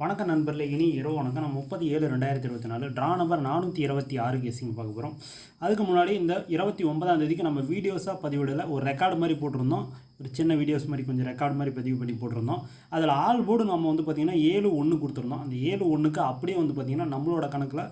வணக்கம் நண்பர்களே இனி இரவு வணக்கம். நம்ம முப்பது ஏழு ரெண்டாயிரத்தி இருபத்தி நாலு ட்ரா நம்பர் நானூற்றி இருபத்தி ஆறு கேசிங் பார்க்க போகிறோம் அதுக்கு முன்னாடி இந்த இருபத்தி ஒன்பதாம் தேதிக்கு நம்ம வீடியோஸாக பதிவிடலை ஒரு ரெக்கார்டு மாதிரி போட்டிருந்தோம். ஒரு சின்ன வீடியோஸ் மாதிரி கொஞ்சம் ரெக்கார்ட் மாதிரி பதிவு பண்ணி போட்டிருந்தோம். அதில் ஆல் போர்டு நம்ம வந்து பார்த்திங்கன்னா ஏழு ஒன்று கொடுத்துருந்தோம். அந்த ஏழு ஒன்றுக்கு அப்படியே வந்து பார்த்திங்கன்னா நம்மளோட கணக்கில்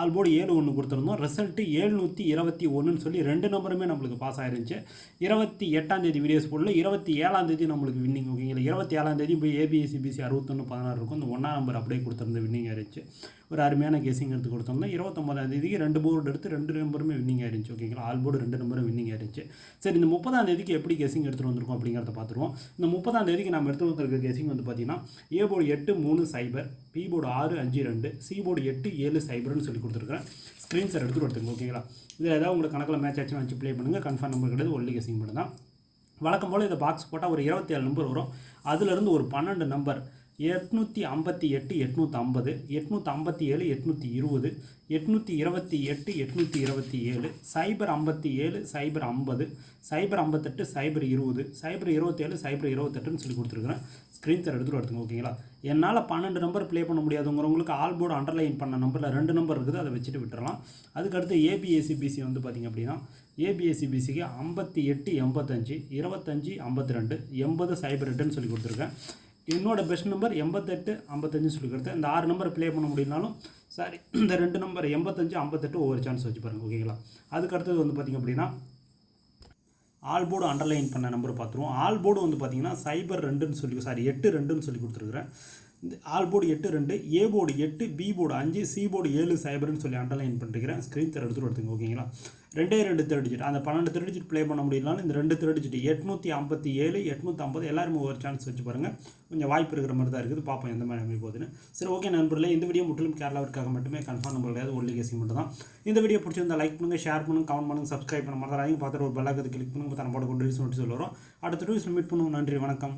ஆல் போர்டு ஏழு ஒன்று கொடுத்துருந்தோம். ரிசல்ட்டு ஏழ்நூற்றி இருபத்தி ஒன்றுன்னு சொல்லி ரெண்டு நம்பருமே நம்மளுக்கு பாஸ் ஆயிருந்துச்சு. இருபத்தி எட்டாம் தேதி வீடியோஸ் போடல. இருபத்தி ஏழாம் தேதி நம்மளுக்கு வின்னிங் ஓகேங்களா இருபத்தி ஏழாம் தேதி போய் ஏபிஎஸ்சிபிசி அறுபத்தொன்று பதினாறு இருக்கும். அந்த ஒன்றாம் நம்பர் அப்படியே கொடுத்துருந்த வின்னிங் ஆயிருச்சு ஒரு அருமையான கேசிங் எடுத்து கொடுத்தோம்னா இருபத்தொம்பதாம் தேதிக்கு ரெண்டு போர்டு எடுத்து ரெண்டு நம்பருமே வின்னிங் ஆயிருந்துச்சு ஓகேங்களா ஆல் போர்டு ரெண்டு நம்பரும் வின்னிங் ஆயிருந்துச்சு. சரி இந்த முப்பதாம் தேதிக்கு எப்படி கேசிங் எடுத்துகிட்டு வந்திருக்கோம் அப்படிங்கிறத பார்த்துருவோம். இந்த முப்பதாம் தேதிக்கு நம்ம எடுத்து வந்திருக்க கேசிங் வந்து பார்த்தீங்கன்னா ஏ போர்டு எட்டு மூணு சைபர் பி போர்டு ஆறு அஞ்சு ரெண்டு சி போர்டு எட்டு ஏழு சைபர்னு சொல்லி கொடுத்துருக்கேன் ஸ்க்ரீன் ஸ்க்ரீன்ஷாட் எடுத்து கொடுத்துருங்க ஓகேங்களா இதில் ஏதாவது உங்களுக்கு கணக்கில் மேட்ச் ஆச்சுன்னு வச்சு ப்ளே பண்ணுங்கள் கன்ஃபார்ம் நம்பர் கிடையாது ஒன்லி கேசிங் மட்டும் தான் வழக்கம் போல் இந்த பாக்ஸ் போட்டால் ஒரு இருபத்தி ஏழு நம்பர் வரும் அதுலேருந்து ஒரு பன்னெண்டு நம்பர் எட்நூற்றி ஐம்பத்தி எட்டு எட்நூற்றி ஐம்பது எட்நூற்றி ஐம்பத்தி ஏழு எட்நூற்றி இருபது எட்நூற்றி இருபத்தி எட்டு எட்நூற்றி இருபத்தி ஏழு சைபர் ஐம்பத்தி ஏழு சைபர் ஐம்பது சைபர் ஐம்பத்தெட்டு சைபர் இருபது சைபர் இருபத்தேழு சைபர் இருபத்தெட்டுன்னு சொல்லி கொடுத்துருக்குறேன். ஸ்க்ரீன்ஷாட் எடுத்துகிட்டு எடுத்துங்க ஓகேங்களா? என்னால் பன்னெண்டு நம்பர் ப்ளே பண்ண முடியாதுங்கிறவங்களுக்கு ஆல் போர்டு அண்டர்லைன் பண்ண நம்பரில் ரெண்டு நம்பர் இருக்குது அதை வச்சுட்டு விட்டுறலாம். அதுக்கடுத்து ஏபிஎஸ்சிபிசி வந்து பார்த்திங்க அப்படின்னா ஏபிஎஸ்சிபிசிக்கு ஐம்பத்தி எட்டு எண்பத்தஞ்சு இருபத்தஞ்சி ஐம்பத்தி ரெண்டு எண்பது சைபர் எட்டுன்னு சொல்லி கொடுத்துருக்கேன். என்னோடய பெஸ்ட் நம்பர் எண்பத்தெட்டு ஐம்பத்தஞ்சு சொல்லிக்கிறது இந்த ஆறு நம்பர் ப்ளே பண்ண முடியலனாலும் சாரி இந்த ரெண்டு நம்பர் எண்பத்தஞ்சு ஐம்பத்தெட்டு ஒவ்வொரு சான்ஸ் வச்சு பாருங்கள் ஓகேங்களா அதுக்கு அடுத்தது வந்து பார்த்திங்க அப்படின்னா ஆல் போர்டு அண்டர்லைன் பண்ண நம்பர் பார்த்துருவோம் ஆல் போர்டு வந்து பார்த்திங்கன்னா சைபர் ரெண்டுன்னு சொல்லி சாரி எட்டு ரெண்டுன்னு சொல்லி கொடுத்துருக்குறேன். ஆல் போர்டு எட்டு ரெண்டு ஏ போர்டு எட்டு பி போர்டு அஞ்சு சி போர்டு ஏழு சைபர்னு சொல்லி அண்டர்லைன் பண்ணிருக்கிறேன். ஸ்க்ரீன் தர எடுத்துகிட்டு எடுத்துங்க ஓகேங்களா? ரெண்டே ரெண்டு தேர்ட் டிஜிட் அந்த பன்னெண்டு தேர்ட் டிஜிட் ப்ளே பண்ண முடியலனாலும் இந்த ரெண்டு தேர்ட் டிஜிட் எட்நூற்றி ஐம்பத்தி ஏழு எட்நூற்றி ஐம்பது எல்லாருமே ஒரு சான்ஸ் வச்சு பாருங்கள் கொஞ்சம் வாய்ப்பு இருக்கிற மாதிரி தான் இருக்குது. பார்ப்போம் எந்த மாதிரி அமைப்பு போகுதுன்னு. சரி ஓகே நண்பர்களே இந்த வீடியோ முற்றிலும் கேரளாவிற்காக மட்டுமே கன்ஃபார்ம் நம்பர் கிடையாது. ஒன்லி கேசிங் மட்டும் தான் இந்த வீடியோ பிடிச்சிருந்தா லைக் பண்ணுங்கள் ஷேர் பண்ணுங்கள் கமெண்ட் பண்ணுங்கள் சப்ஸ்கிரைப் பண்ண மாதிரி பார்த்துட்டு ஒரு பெல்லாக்கத்தை கிளிக் பண்ணுங்கள் நம்ம போட கொண்டு நோட்டீஸ் வரும். அடுத்த வீடியோஸ் மீட் பண்ணுவோம். நன்றி வணக்கம்.